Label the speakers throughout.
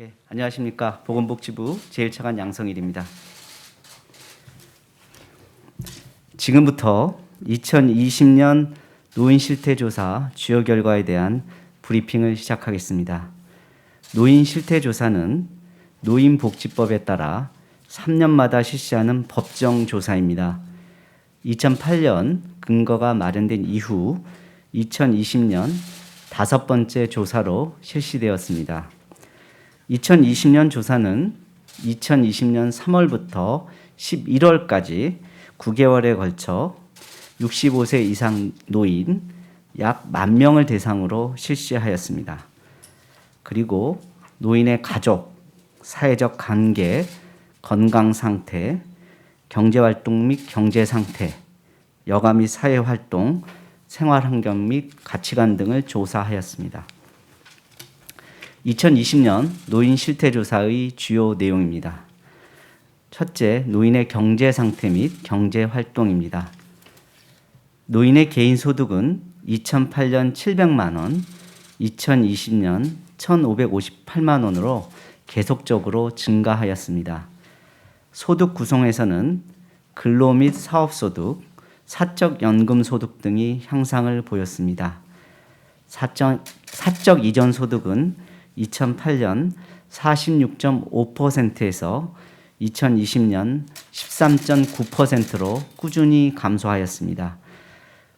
Speaker 1: 예, 안녕하십니까 보건복지부 제1차관 양성일입니다. 지금부터 2020년 노인 실태 조사 주요 결과에 대한 브리핑을 시작하겠습니다. 노인 실태 조사는 노인복지법에 따라 3년마다 실시하는 법정 조사입니다. 2008년 근거가 마련된 이후 2020년 다섯 번째 조사로 실시되었습니다. 2020년 조사는 2020년 3월부터 11월까지 9개월에 걸쳐 65세 이상 노인 약 만 명을 대상으로 실시하였습니다. 그리고 노인의 가족, 사회적 관계, 건강 상태, 경제 활동 및 경제 상태, 여가 및 사회 활동, 생활 환경 및 가치관 등을 조사하였습니다. 2020년 노인 실태 조사의 주요 내용입니다. 첫째, 노인의 경제 상태 및 경제 활동입니다. 노인의 개인 소득은 2008년 700만 원, 2020년 1,558만 원으로 계속적으로 증가하였습니다. 소득 구성에서는 근로 및 사업 소득, 사적 연금 소득 등이 향상을 보였습니다. 사적, 사적 이전 소득은 2008년 46.5%에서 2020년 13.9%로 꾸준히 감소하였습니다.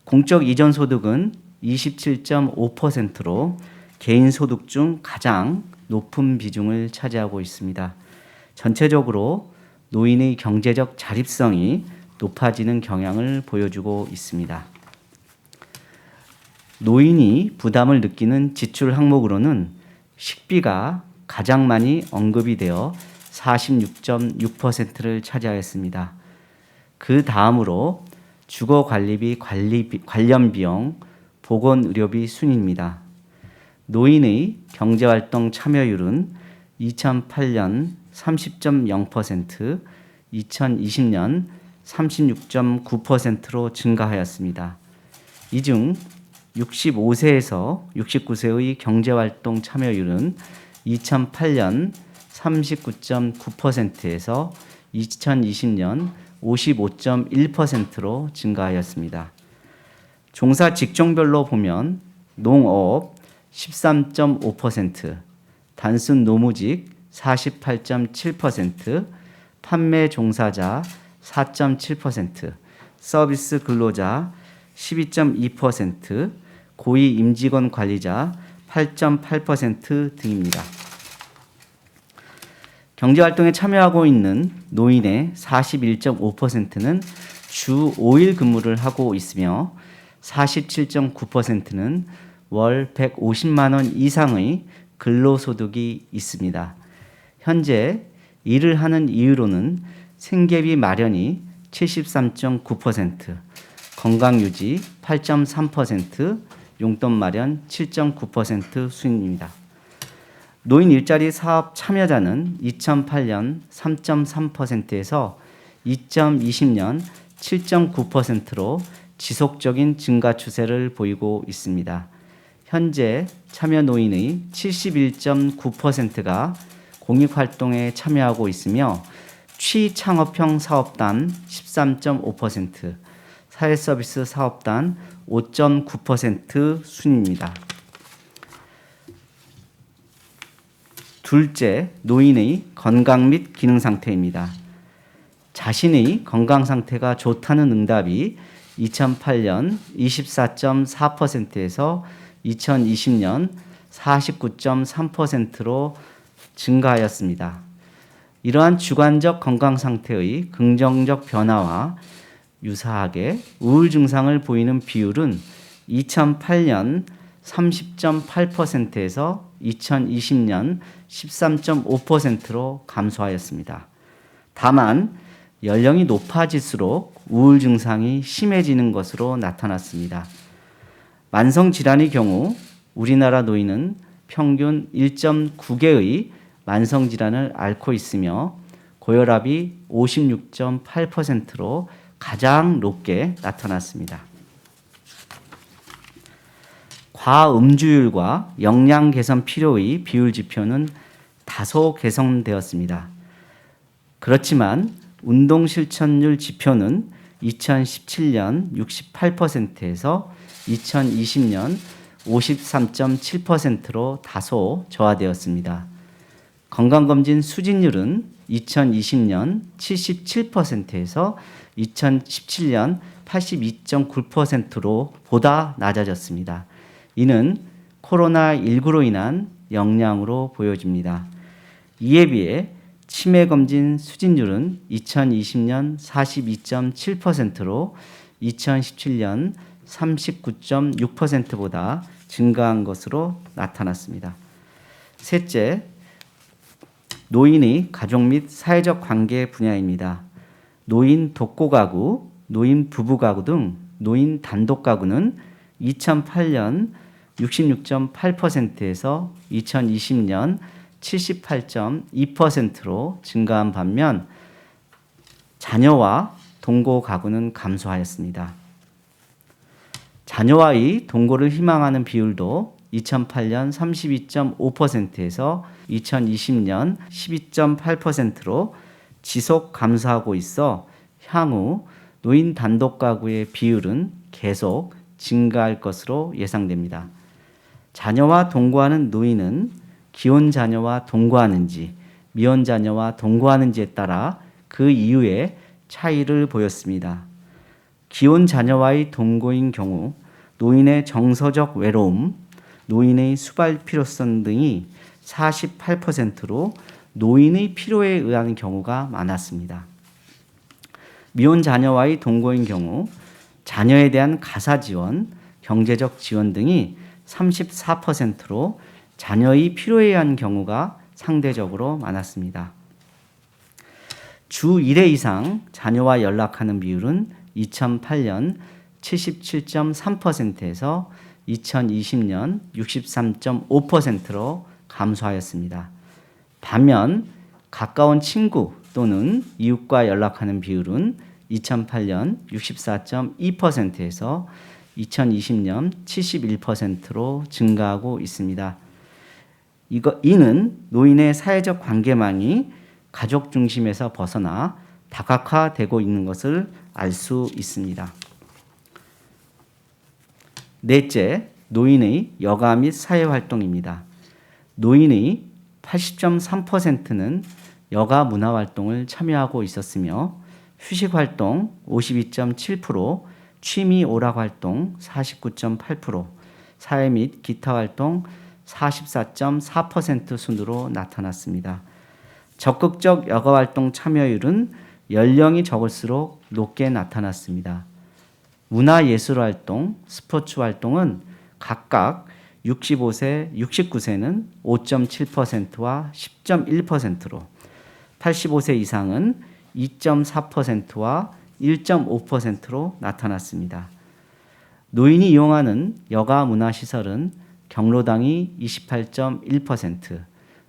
Speaker 1: 공적 이전 소득은 27.5%로 개인 소득 중 가장 높은 비중을 차지하고 있습니다. 전체적으로 노인의 경제적 자립성이 높아지는 경향을 보여주고 있습니다. 노인이 부담을 느끼는 지출 항목으로는 식비가 가장 많이 언급이 되어 46.6%를 차지하였습니다. 그 다음으로 주거 관리비, 관리비 관련 비용, 보건 의료비 순입니다. 노인의 경제활동 참여율은 2008년 30.0%, 2020년 36.9%로 증가하였습니다. 이중 65세에서 69세의 경제활동 참여율은 2008년 39.9%에서 2020년 55.1%로 증가하였습니다. 종사 직종별로 보면 농업 13.5%, 단순 노무직 48.7%, 판매 종사자 4.7%, 서비스 근로자 12.2%, 고위 임직원 관리자 8.8% 등입니다. 경제활동에 참여하고 있는 노인의 41.5%는 주 5일 근무를 하고 있으며 47.9%는 월 150만 원 이상의 근로소득이 있습니다. 현재 일을 하는 이유로는 생계비 마련이 73.9%, 건강 유지 8.3%, 용돈 마련 7.9% 수익입니다. 노인 일자리 사업 참여자는 2008년 3.3%에서 2020년 7.9%로 지속적인 증가 추세를 보이고 있습니다. 현재 참여 노인의 71.9%가 공익 활동에 참여하고 있으며 취창업형 사업단 13.5%, 사회서비스 사업단 5.9% 순입니다. 둘째, 노인의 건강 및 기능 상태입니다. 자신의 건강 상태가 좋다는 응답이 2008년 24.4%에서 2020년 49.3%로 증가하였습니다. 이러한 주관적 건강 상태의 긍정적 변화와 유사하게 우울 증상을 보이는 비율은 2008년 30.8%에서 2020년 13.5%로 감소하였습니다. 다만 연령이 높아질수록 우울 증상이 심해지는 것으로 나타났습니다. 만성 질환의 경우 우리나라 노인은 평균 1.9개의 만성 질환을 앓고 있으며 고혈압이 56.8%로 가장 높게 나타났습니다. 과음주율과 영양 개선 필요의 비율 지표는 다소 개선되었습니다. 그렇지만 운동 실천율 지표는 2017년 68%에서 2020년 53.7%로 다소 저하되었습니다. 건강검진 수진율은 2020년 77%에서 2017년 82.9%로 보다 낮아졌습니다. 이는 코로나19로 인한 영향으로 보여집니다. 이에 비해 치매 검진 수진율은 2020년 42.7%로 2017년 39.6%보다 증가한 것으로 나타났습니다. 셋째, 노인의 가족 및 사회적 관계 분야입니다. 노인 독고 가구, 노인 부부 가구 등 노인 단독 가구는 2008년 66.8%에서 2020년 78.2%로 증가한 반면 자녀와 동거 가구는 감소하였습니다. 자녀와의 동거를 희망하는 비율도 2008년 32.5%에서 2020년 12.8%로 지속 감소하고 있어 향후 노인 단독 가구의 비율은 계속 증가할 것으로 예상됩니다. 자녀와 동거하는 노인은 기혼 자녀와 동거하는지 미혼 자녀와 동거하는지에 따라 그 이유에 차이를 보였습니다. 기혼 자녀와의 동거인 경우 노인의 정서적 외로움, 노인의 수발 필요성 등이 48%로 노인의 필요에 의한 경우가 많았습니다. 미혼 자녀와의 동거인 경우 자녀에 대한 가사 지원, 경제적 지원 등이 34%로 자녀의 필요에 의한 경우가 상대적으로 많았습니다. 주 1회 이상 자녀와 연락하는 비율은 2008년 77.3%에서 2020년 63.5%로 감소하였습니다. 반면 가까운 친구 또는 이웃과 연락하는 비율은 2008년 64.2%에서 2020년 71%로 증가하고 있습니다. 이거, 이는 노인의 사회적 관계망이 가족 중심에서 벗어나 다각화되고 있는 것을 알 수 있습니다. 넷째, 노인의 여가 및 사회 활동입니다. 노인의 80.3%는 여가 문화 활동을 참여하고 있었으며 휴식 활동 52.7%, 취미 오락 활동 49.8%, 사회 및 기타 활동 44.4% 순으로 나타났습니다. 적극적 여가 활동 참여율은 연령이 적을수록 높게 나타났습니다. 문화 예술 활동, 스포츠 활동은 각각 65세, 69세는 5.7%와 10.1%로 85세 이상은 2.4%와 1.5%로 나타났습니다. 노인이 이용하는 여가 문화 시설은 경로당이 28.1%,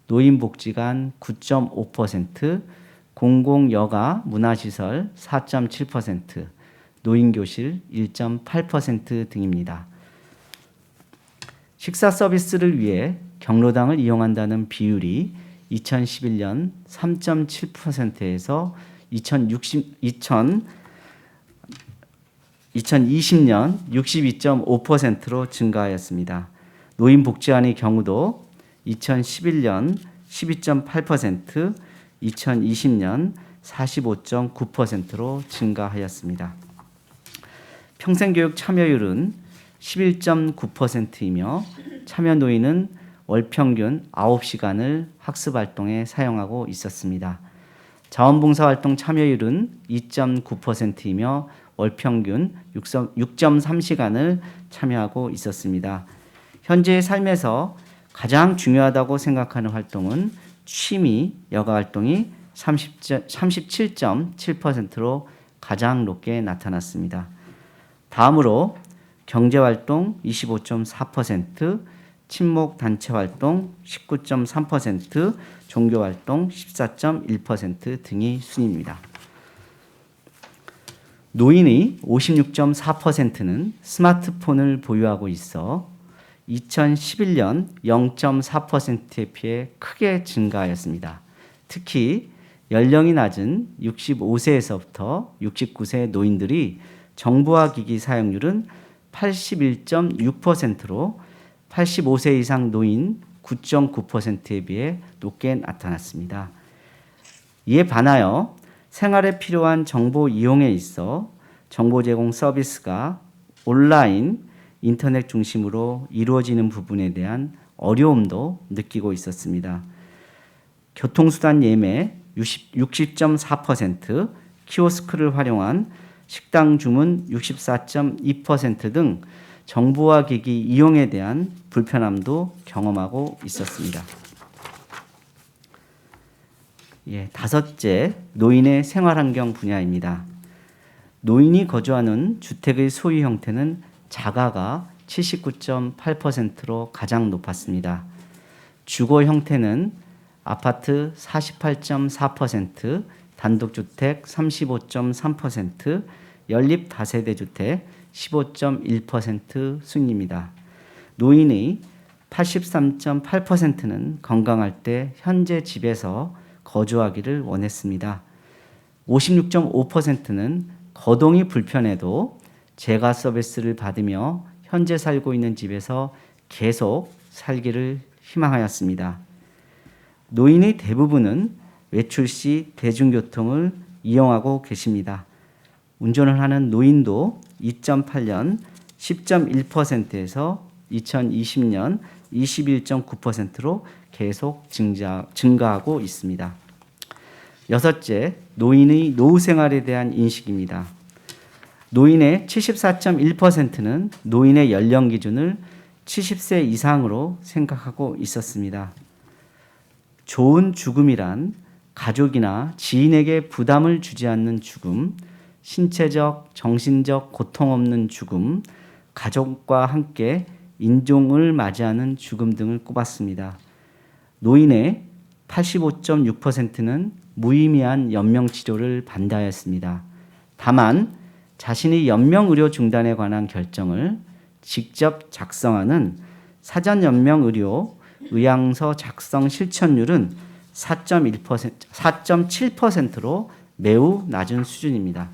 Speaker 1: 노인복지관 9.5%, 공공여가 문화시설 4.7%, 노인교실 1.8% 등입니다. 식사 서비스를 위해 경로당을 이용한다는 비율이 2011년 3.7%에서 2060, 2000, 2020년 62.5%로 증가하였습니다. 노인복지관의 경우도 2011년 12.8%, 2020년 45.9%로 증가하였습니다. 평생교육 참여율은 11.9%이며 참여 노인은 월 평균 9시간을 학습 활동에 사용하고 있었습니다. 자원봉사 활동 참여율은 2.9%이며 월 평균 6.3시간을 참여하고 있었습니다. 현재의 삶에서 가장 중요하다고 생각하는 활동은 취미 여가 활동이 37.7%로 가장 높게 나타났습니다. 다음으로 경제 활동 25.4%, 친목 단체 활동 19.3%, 종교 활동 14.1% 등이 순입니다. 노인의 56.4%는 스마트폰을 보유하고 있어 2011년 0.4%에 비해 크게 증가하였습니다. 특히 연령이 낮은 65세에서부터 69세 노인들이 정보화 기기 사용률은 81.6%로 85세 이상 노인 9.9%에 비해 높게 나타났습니다. 이에 반하여 생활에 필요한 정보 이용에 있어 정보 제공 서비스가 온라인, 인터넷 중심으로 이루어지는 부분에 대한 어려움도 느끼고 있었습니다. 교통수단 예매 60.4%, 키오스크를 활용한 식당 주문 64.2%등 정보화 기기 이용에 대한 불편함도 경험하고 있었습니다. 예, 다섯째, 노인의 생활 환경 분야입니다. 노인이 거주하는 주택의 소유 형태는 자가가 79.8%로 가장 높았습니다. 주거 형태는 아파트 48.4%, 단독주택 35.3%, 연립 다세대 주택 15.1% 순입니다. 노인의 83.8%는 건강할 때 현재 집에서 거주하기를 원했습니다. 56.5%는 거동이 불편해도 재가 서비스를 받으며 현재 살고 있는 집에서 계속 살기를 희망하였습니다. 노인의 대부분은 외출 시 대중교통을 이용하고 계십니다. 운전을 하는 노인도 2008년 10.1%에서 2020년 21.9%로 계속 증가, 증가하고 있습니다. 여섯째, 노인의 노후 생활에 대한 인식입니다. 노인의 74.1%는 노인의 연령 기준을 70세 이상으로 생각하고 있었습니다. 좋은 죽음이란 가족이나 지인에게 부담을 주지 않는 죽음, 신체적, 정신적 고통 없는 죽음, 가족과 함께 인종을 맞이하는 죽음 등을 꼽았습니다. 노인의 85.6%는 무의미한 연명 치료를 반대하였습니다. 다만 자신이 연명 의료 중단에 관한 결정을 직접 작성하는 사전 연명 의료 의향서 작성 실천율은 4.1% 4.7%로 매우 낮은 수준입니다.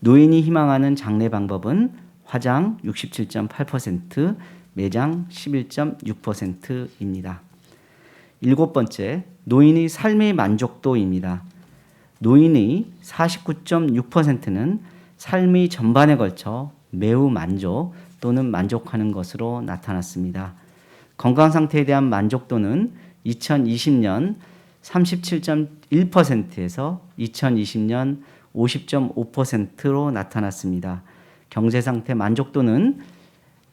Speaker 1: 노인이 희망하는 장례 방법은 화장 67.8%, 매장 11.6%입니다. 일곱 번째, 노인의 삶의 만족도입니다. 노인의 49.6%는 삶의 전반에 걸쳐 매우 만족 또는 만족하는 것으로 나타났습니다. 건강 상태에 대한 만족도는 2020년 37.1%에서 2020년 50.5%로 나타났습니다. 경제 상태 만족도는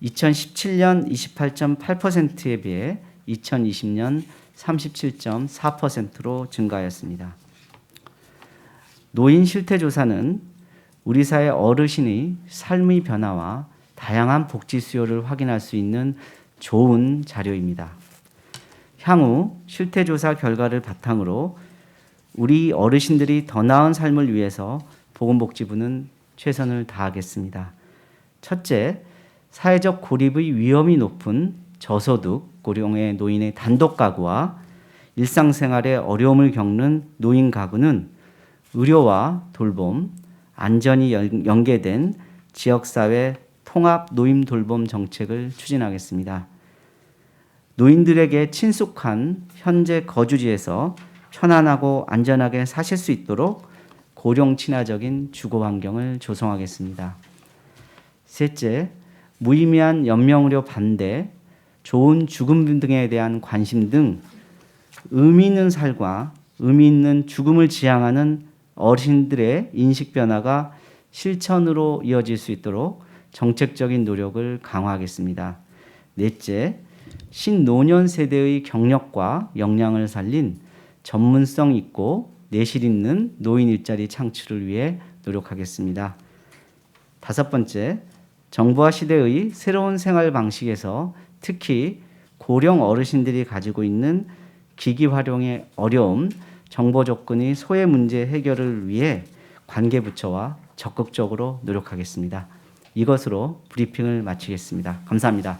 Speaker 1: 2017년 28.8%에 비해 2020년 37.4%로 증가하였습니다. 노인 실태 조사는 우리 사회 어르신의 삶의 변화와 다양한 복지 수요를 확인할 수 있는 좋은 자료입니다. 향후 실태 조사 결과를 바탕으로 우리 어르신들이 더 나은 삶을 위해서 보건복지부는 최선을 다하겠습니다. 첫째, 사회적 고립의 위험이 높은 저소득 고령의 노인의 단독 가구와 일상생활에 어려움을 겪는 노인 가구는 의료와 돌봄, 안전이 연계된 지역사회 통합 노인 돌봄 정책을 추진하겠습니다. 노인들에게 친숙한 현재 거주지에서 편안하고 안전하게 사실 수 있도록 고령 친화적인 주거 환경을 조성하겠습니다. 셋째, 무의미한 연명의료 반대, 좋은 죽음 등에 대한 관심 등 의미 있는 살과 의미 있는 죽음을 지향하는 어르신들의 인식 변화가 실천으로 이어질 수 있도록 정책적인 노력을 강화하겠습니다. 넷째, 신노년 세대의 경력과 역량을 살린 전문성 있고 내실 있는 노인 일자리 창출을 위해 노력하겠습니다. 다섯 번째, 정부와 시대의 새로운 생활 방식에서 특히 고령 어르신들이 가지고 있는 기기 활용의 어려움, 정보 접근의 소외 문제 해결을 위해 관계 부처와 적극적으로 노력하겠습니다. 이것으로 브리핑을 마치겠습니다. 감사합니다.